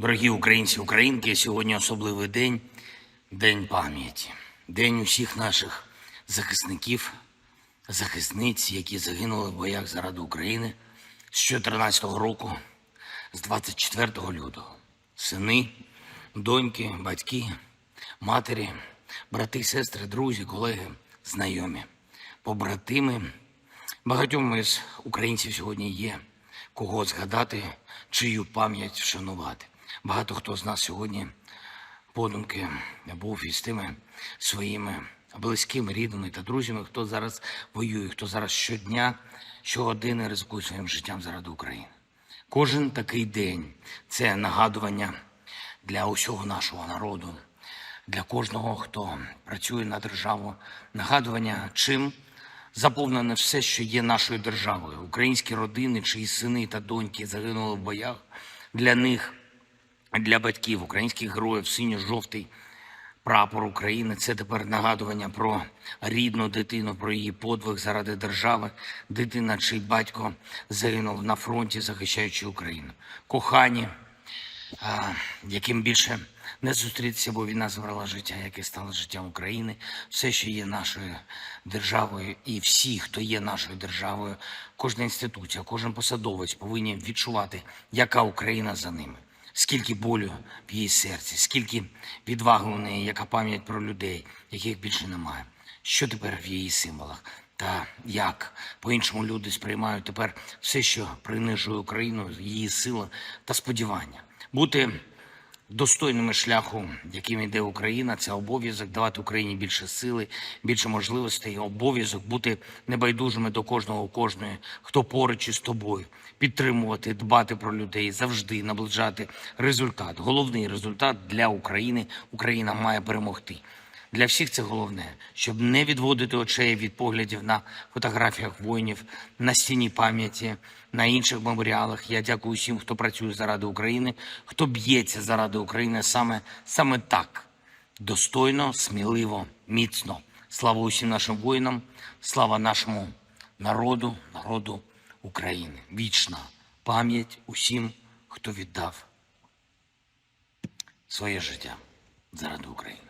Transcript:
Дорогі українці, українки, сьогодні особливий день День пам'яті, день усіх наших захисників, захисниць, які загинули в боях заради України з 2014 року, з 24 лютого. Сини, доньки, батьки, матері, брати, сестри, друзі, колеги, знайомі, побратими. Багатьом із українців сьогодні є кого згадати, чию пам'ять вшанувати. Багато хто з нас сьогодні подумки був із тими своїми близькими, рідними та друзями, хто зараз воює, хто зараз щодня, щогодини ризикує своїм життям заради України. Кожен такий день це нагадування для усього нашого народу, для кожного, хто працює на державу, нагадування, чим заповнене все, що є нашою державою. Українські родини, чиї сини та доньки загинули в боях. Для них, для батьків, українських героїв, синьо-жовтий прапор України. Це тепер нагадування про рідну дитину, про її подвиг заради держави. Дитина, чий батько загинув на фронті, захищаючи Україну. Кохані, яким більше не зустрітися, бо війна забрала життя, яке стало життям України, все, що є нашою державою, і всі, хто є нашою державою, кожна інституція, кожен посадовець повинні відчувати, яка Україна за ними. Скільки болю в її серці, скільки відваги у неї, яка пам'ять про людей, яких більше немає. Що тепер в її символах? Та як по-іншому люди сприймають тепер все, що принижує Україну, її сила та сподівання. Бути достойними шляху, яким йде Україна, це обов'язок давати Україні більше сили, більше можливостей, обов'язок бути небайдужими до кожного, кожної, хто поруч із тобою, підтримувати, дбати про людей, завжди наближати результат. Головний результат для України Україна має перемогти. Для всіх це головне, щоб не відводити очей від поглядів на фотографіях воїнів, на стіні пам'яті, на інших меморіалах. Я дякую всім, хто працює заради України, хто б'ється заради України саме, саме так. Достойно, сміливо, міцно. Слава усім нашим воїнам, слава нашому народу, народу України. Вічна пам'ять усім, хто віддав своє життя заради України.